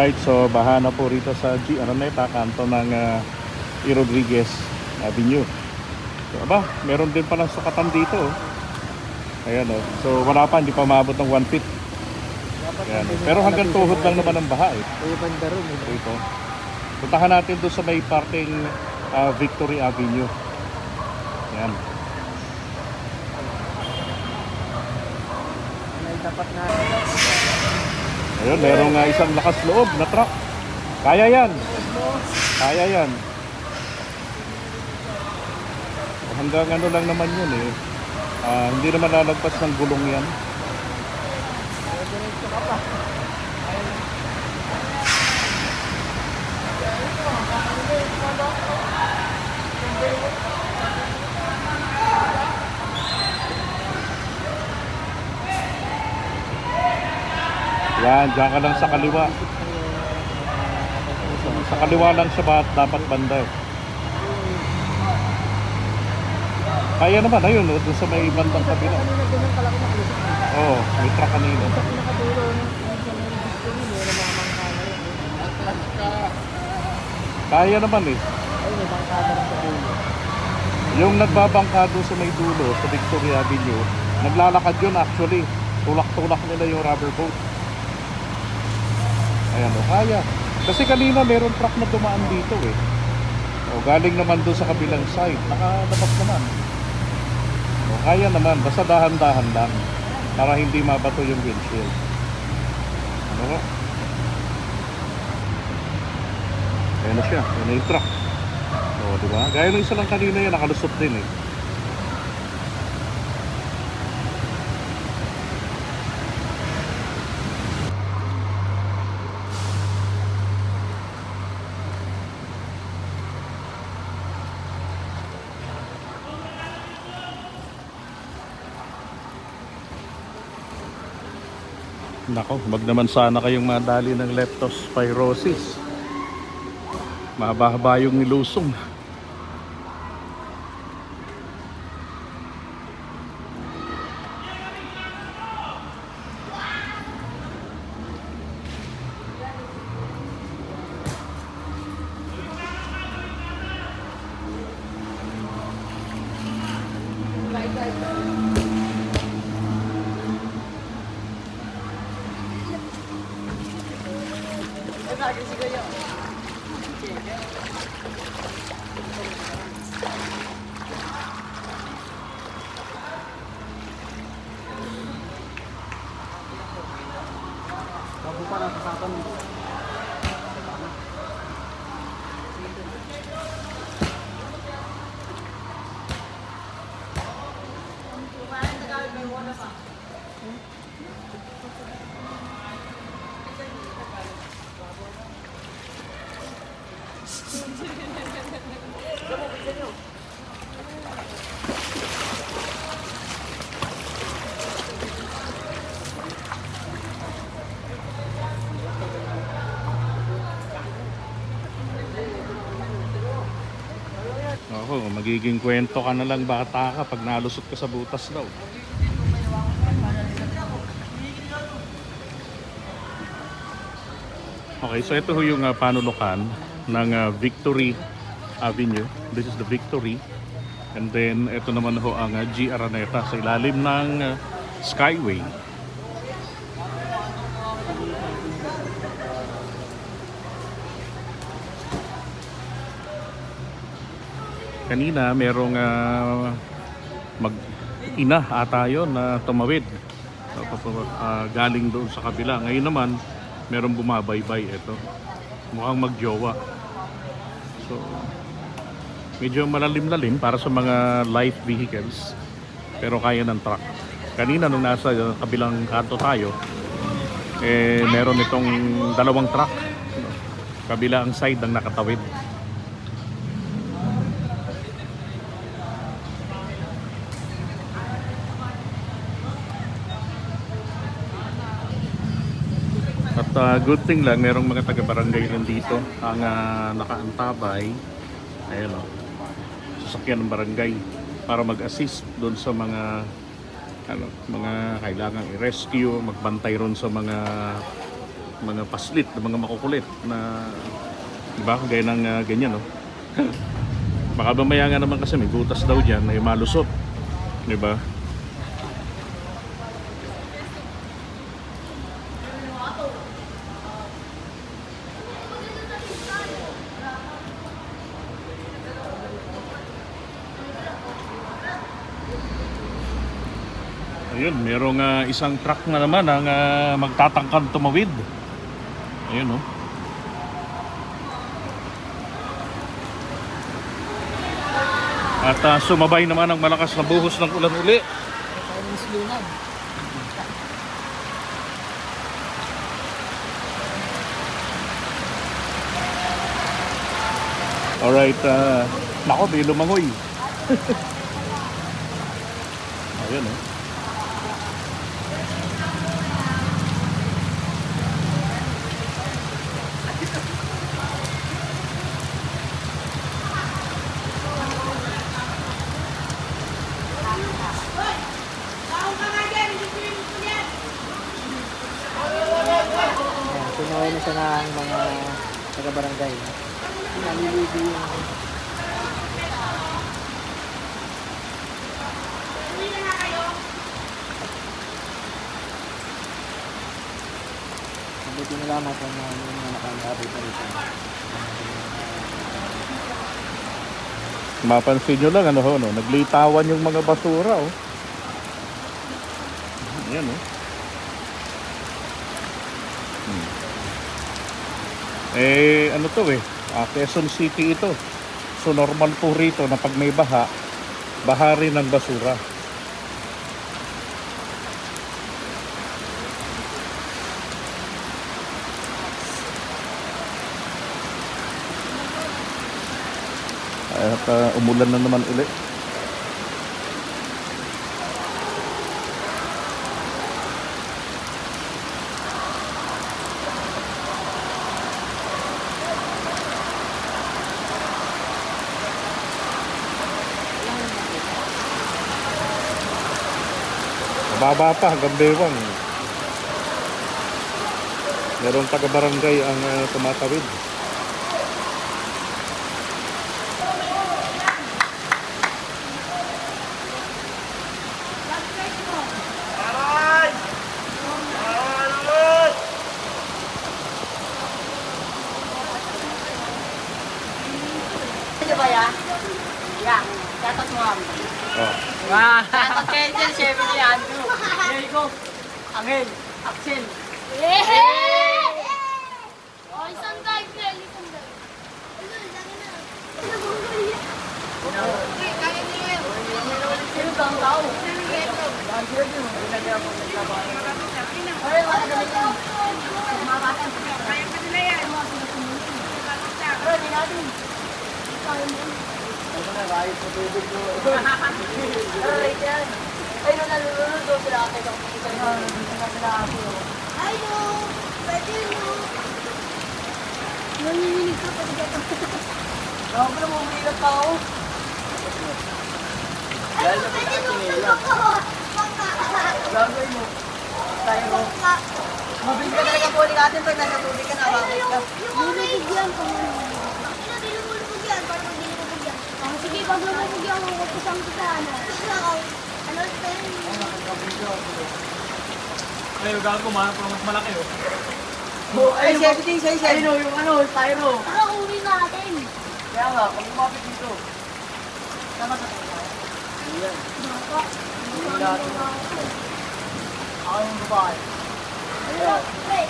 Alright, so baha na po rito sa G. Araneta, kanto ng uh, E. Rodriguez Avenue. So, aba, meron din palang sukatan dito. Oh. Ayan oh. So wala pa, hindi pa maabot ng 1 feet. Ayan. Pero hanggang tuhod lang naman ang baha eh. May banda ron. eh. Dito. Puntahan natin doon sa may parting ah, Victory Avenue. Ayan. May dapat na. Ayun, merong uh, isang lakas loob na truck. Kaya yan. Kaya yan. Hanggang ano lang naman yun eh. Ah, hindi naman lalagpas ng gulong yan. Yan, dyan ka lang sa kaliwa. Sa kaliwa lang siya ba dapat banda eh. Kaya naman, ayun, oh, doon sa may bandang kabila. Oo, oh, may truck kanina. Kaya naman eh. Yung nagbabangka doon sa may dulo, sa Victoria Avenue, naglalakad yun actually. Tulak-tulak nila yung rubber boat. Ayan o, kaya. Kasi kanina meron truck na dumaan dito eh. O, galing naman doon sa kabilang side. Nakalabas naman. O, kaya naman. Basta dahan-dahan lang. Para hindi mabato yung windshield. Ano ba? Ayan na siya. Ayan na yung truck. Oo, di ba? Gaya ng isa lang kanina yan, nakalusot din eh. Nako, wag naman sana kayong madali ng leptospirosis. Mahaba-haba yung nilusong. Bago pa nasa sakan. Ako, magiging kwento ka na lang bata ka pag nalusot ka sa butas daw. Okay, so ito ho yung uh, panulukan ng ah, Victory Avenue. This is the Victory. And then, ito naman ho ang uh, G. Araneta sa ilalim ng ah, Skyway. Kanina, merong ah, mag ina ata na tumawid. Ah, galing doon sa kabila. Ngayon naman, merong bumabaybay ito. Mukhang magjowa. So, medyo malalim-lalim para sa mga light vehicles. Pero kaya ng truck. Kanina nung nasa kabilang kanto tayo, eh meron itong dalawang truck. Kabila ang side ng nakatawid. Uh, good thing lang, merong mga taga-barangay rin dito ang uh, nakaantabay. Ayan o. Sasakyan ng barangay para mag-assist doon sa mga ano, mga kailangang i-rescue, magbantay ron sa mga mga paslit, mga makukulit na di ba gaya ng ah, ganyan no. Baka mamaya nga naman kasi may butas daw diyan may malusot. Di ba? Ayun, merong ah, isang truck na naman ang ah, magtatangkang tumawid. Ayun, oh. At ah, sumabay naman ang malakas na buhos ng ulan uli. Alright, uh, nako, di lumangoy. Ayun, oh Sinaway na siya ng mga taga-barangay. Naliligo yung Mabuti na lamang kung uh, may mga nakangabay pa rito. Mapansin nyo lang, ano ho, no? naglitawan yung mga basura, oh. Ayan, oh. Hmm. Eh, ano to eh, ah, Quezon City ito. So normal po rito na pag may baha, baha rin ang basura. At ah, umulan na naman uli. Mababa pa hanggang bewang. Merong taga-barangay ang ah, tumatawid. Ano ba yan? Yan. Mo kami. Oh. Wow! Dapat kayo dyan, Chevy Andrew. Diego. Angel. Axel. Oh, isang dive na, isang dive. Ano, dami na. Sino ba ang tao? Ay, wala na rin yan. Mabasa. Pero, di natin. Pero, right yan. Ay, nung nalulunod doon sila ate. Ay, no. Pwede, no. Nanginginig ka pa dito. Ako na bumilap pa ako. Ay, pwede, no. Bangka. Bangka. Gagawin mo. Tayo mo. Mabilis ka talaga po natin pag nasa tubig ka na. Ay, yung, orange. Bigyan ko mo. Ina, di lumulubog yan. Para pag di lumulubog yan. Pag lumulubog yan, kukusang kita, ano. Ano, tayo. Ay, gago, kumahanap ko ng mas malaki oh. Oh, ay, safety, safety. Ayun yung ano, styro. Tara, uwi natin. Kaya nga, pag lumapit dito. Tama sa tayo. Ayan. Baka. Ako yung babae. Ano, pre?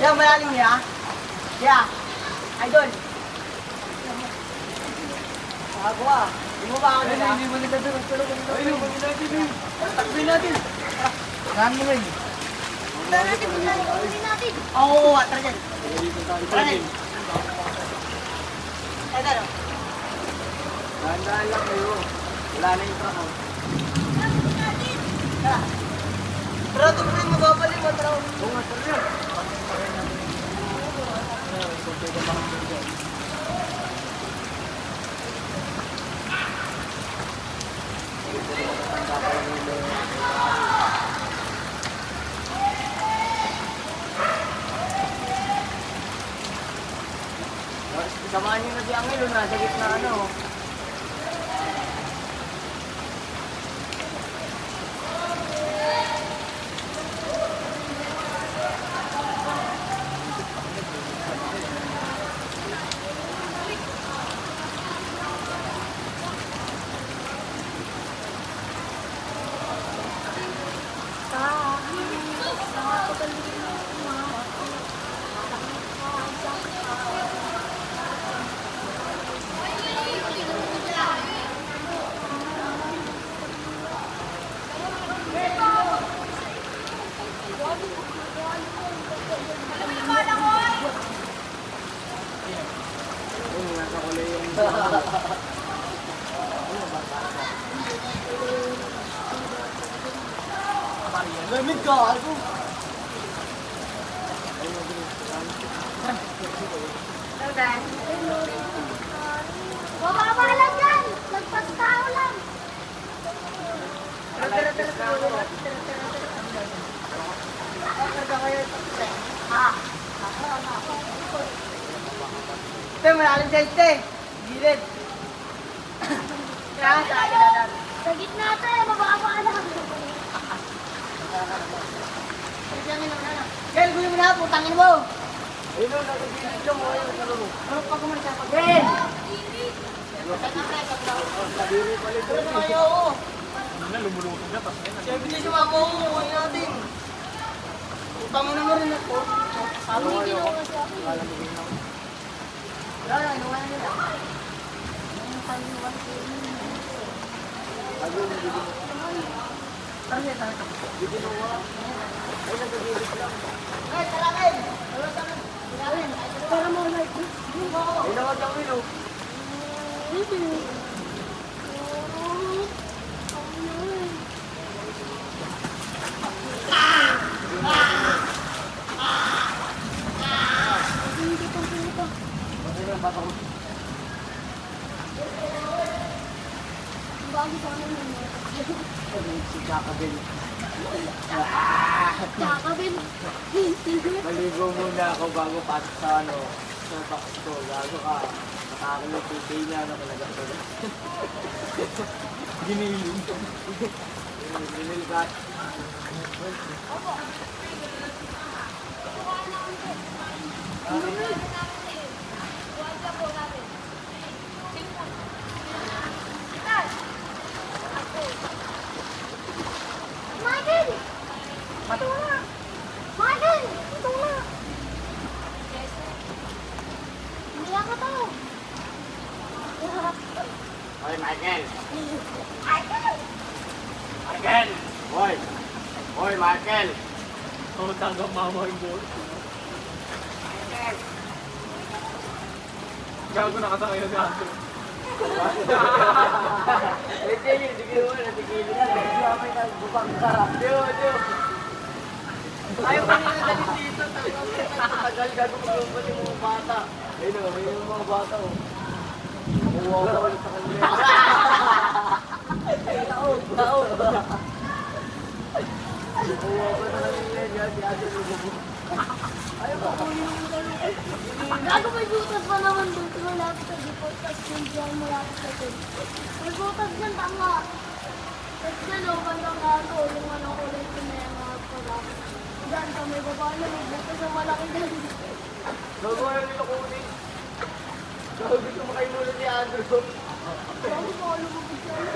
Yan, malalim niya. Kaya, idol. Ah. Hindi mo ba ako nila? Hindi mo nila doon. Tulog mo nila. Ayun, huwag natin. Takbin natin. Saan mo rin? Tara natin, uwi natin. Oo, oo, tara dyan. Tara dyan. Ay, tara. Dahan-dahan lang kayo. Wala na yung truck oh. Tara. Pero ito mo rin mababalik mo, tara. Oo nga, tara Samahan niyo na si Angelo na sa gitna ano. Bababa lang dyan! Lagpas tao lang! Tara, tara, tara, tara, tara, tara, tara. Te, malalim sa te. Gilid. Kaya, sa akin na lang. Sa gitna tayo, bababa lang! Gulo mo na, putangin mo. Ayun o, nasa gilid lang mo. Ayun, nasa mo. Ano pa kumain sa pag- Kel! Kadiri pala ito. Ano kayo? Na, lumulutog na, tapos ko. Putangin mo rin ako. Sabi ko kayo. Wala na, inuwan na nila. Tara niya, tara ka. Ay, nasa gilid lang. Ay, tara kayo. Tara, tara. Para mo like this. Ay, nawag ang yung bata ko? Bago sa amin yun. Si Kakabel. Kakabin. Maligo muna ako bago pasok sa ano, sa box ko. Gago ka. Nakakain yung titi niya na talaga ko. Giniling. Ginil ka. Michael! Ito na! Michael! Ito na! Hindi ako to. Hoy, Michael! Michael! Michael! Hoy! Hoy, Michael! Oh, tanggap mama yung buhok. Gago nakasakay na si Andrew. Eh, sige, mo, natigilin na. Hindi ako may nagbubang ka. Diyo, diyo. Ayaw pa nila dali dito. Tagal gago mag yung mga bata. Ayun ayun yung mga bata o. Uwa ko ulit sa kanila. Ko Gago may butas pa naman doon. Malapit sa depot. Tapos yung dyan malapit sa dun. May butas dyan, tama. Tapos dyan, oh, bandang gato. Yung ano, ko na yung mga product. Dyan, sa may baba na, may butas na malaki dyan. Gago ayaw nila kunin. Gago gusto makainulan ni Andrew. Gago, paano mo bigyan?